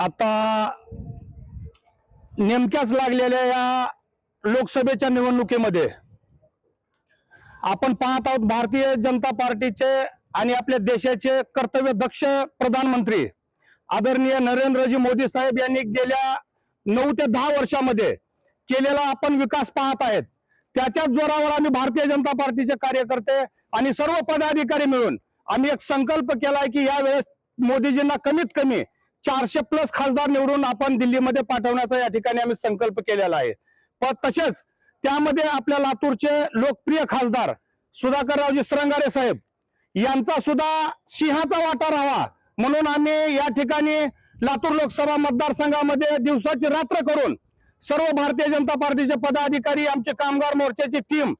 आता नेमक्याच लागलेल्या या लोकसभेच्या निवडणुकीमध्ये आपण पाहत आहोत भारतीय जनता पार्टीचे आणि आपल्या देशाचे कर्तव्य दक्ष प्रधानमंत्री आदरणीय नरेंद्रजी मोदी साहेब यांनी गेल्या नऊ ते दहा वर्षामध्ये केलेला आपण विकास पाहत आहेत. त्याच्याच जोरावर आम्ही भारतीय जनता पार्टीचे कार्यकर्ते आणि सर्व पदाधिकारी मिळून आम्ही एक संकल्प केलाय की यावेळेस मोदीजींना कमीत कमी चारशे प्लस खासदार निवडून आपण दिल्लीमध्ये पाठवण्याचा या ठिकाणी आम्ही संकल्प केलेला आहे. पण तसेच त्यामध्ये आपल्या लातूरचे लोकप्रिय खासदार सुधाकररावजी श्रंगारे साहेब यांचा सुद्धा सिंहाचा वाटा राहावा म्हणून आम्ही या ठिकाणी लातूर लोकसभा मतदारसंघामध्ये दिवसाची रात्र करून सर्व भारतीय जनता पार्टीचे पदाधिकारी आमचे कामगार मोर्चाची टीम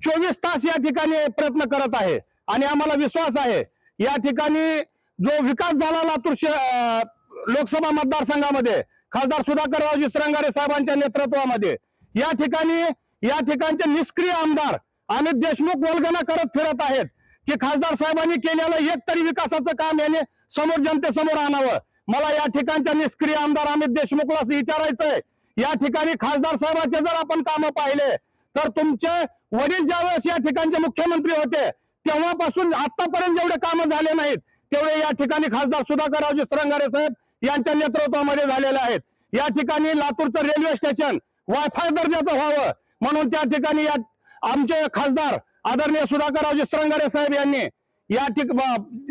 चोवीस तास या ठिकाणी प्रयत्न करत आहे. आणि आम्हाला विश्वास आहे या ठिकाणी जो विकास झाला लातूर शहर लोकसभा मतदारसंघामध्ये खासदार सुधाकररावजी श्रंगारे साहेबांच्या नेतृत्वामध्ये. या ठिकाणी या ठिकाणचे निष्क्रिय आमदार अमित देशमुख वल्गना करत फिरत आहेत की खासदार साहेबांनी केलेलं एक तरी विकासाचं काम याने समोर जनतेसमोर आणावं. मला या ठिकाणच्या निष्क्रिय आमदार अमित देशमुखला विचारायचंय. या ठिकाणी खासदार साहेबांचे जर आपण कामं पाहिले तर तुमचे वडील ज्यावेळेस या ठिकाणचे मुख्यमंत्री होते तेव्हापासून आतापर्यंत जेवढे कामं झाले नाहीत तेवढे या ठिकाणी खासदार सुधाकररावजी श्रंगारे साहेब यांच्या नेतृत्वामध्ये झालेल्या आहेत या ठिकाणी लातूरचं रेल्वे स्टेशन वायफाय दर्जाचं व्हावं. म्हणून त्या ठिकाणी या आमचे खासदार आदरणीय सुधाकररावजी श्रंगारे साहेब यांनी या ठिक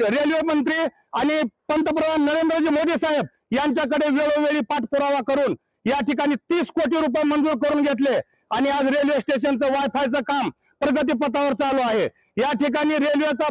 रेल्वे मंत्री आणि पंतप्रधान नरेंद्रजी मोदी साहेब यांच्याकडे वेळोवेळी पाठपुरावा करून या ठिकाणी तीस कोटी रुपये मंजूर करून घेतले. आणि आज रेल्वे स्टेशनचं वायफायचं काम प्रगतीपथावर चालू आहे. या ठिकाणी रेल्वेचा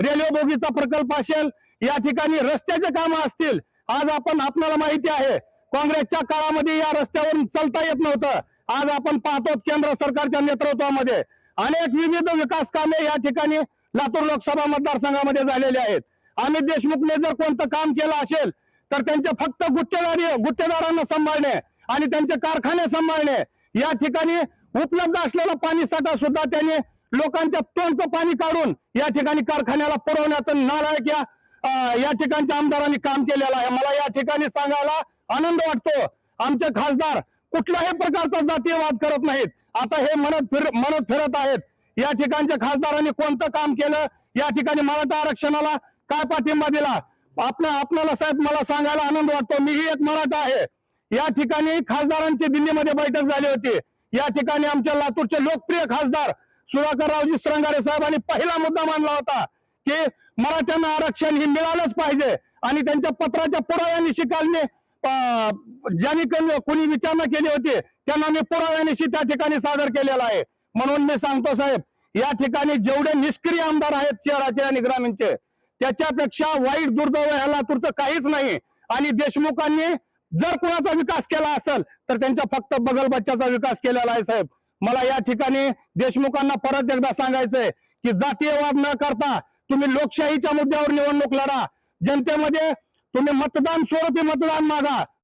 रेल्वे बोगीचा प्रकल्प असेल या ठिकाणी रस्त्याचे कामं असतील आज आपण आपल्याला माहिती आहे काँग्रेसच्या काळामध्ये या रस्त्यावरून चालता येत नव्हतं. आज आपण पाहतो केंद्र सरकारच्या नेतृत्वामध्ये. अनेक विविध विकास कामे या ठिकाणी लातूर लोकसभा मतदारसंघामध्ये झालेले आहेत. अमित देशमुखने जर कोणतं काम केलं असेल तर त्यांचे फक्त गुत्तेदारी गुत्तेदारांना सांभाळणे आणि त्यांचे कारखाने सांभाळणे या ठिकाणी उपलब्ध असलेला पाणी साठा सुद्धा त्यांनी लोकांच्या तोंडचं पाणी काढून या ठिकाणी कारखान्याला पुरवण्याचं नालायक या या ठिकाणच्या आमदारांनी काम केलेलं आहे. मला या ठिकाणी सांगायला आनंद वाटतो. आमचे खासदार कुठल्याही प्रकारचा जातीयवाद करत नाहीत. आता हे म्हणत फिर म्हणत फिरत आहेत. या ठिकाणच्या खासदारांनी कोणतं काम केलं? या ठिकाणी मराठा आरक्षणाला काय पाठिंबा दिला? आपल्या आपल्याला साहेब मला सांगायला आनंद वाटतो. मीही एक मराठा आहे. या ठिकाणी खासदारांची दिल्लीमध्ये बैठक झाली होती. या ठिकाणी आमच्या लातूरचे लोकप्रिय खासदार सुधाकररावजी श्रंगारे साहेबांनी पहिला मुद्दा मांडला होता की मराठ्यांना आरक्षण हे मिळालंच पाहिजे. आणि त्यांच्या पत्राच्या पुराव्यानिशी कालने अं, ज्यांनी कोणी विचारणा केली होती त्यांना मी पुराव्यानिशी त्या ठिकाणी सादर केलेला आहे. म्हणून मी सांगतो साहेब या ठिकाणी जेवढे निष्क्रिय आमदार आहेत शहराचे आणि ग्रामीणचे त्याच्यापेक्षा वाईट दुर्दैव ह्या लातूरचं काहीच नाही. आणि देशमुखांनी जर कुणाचा विकास केला असेल तर त्यांच्या फक्त बगल बच्चाचा विकास केलेला आहे साहेब. मला या ठिकाणी देशमुखांना परत एकदा सांगायचंय की जातीयवाद न करता तुम्ही लोकशाहीच्या मुद्द्यावर निवडणूक लढा. जनतेमध्ये तुम्ही मतदान स्वरूपी मतदान मागा.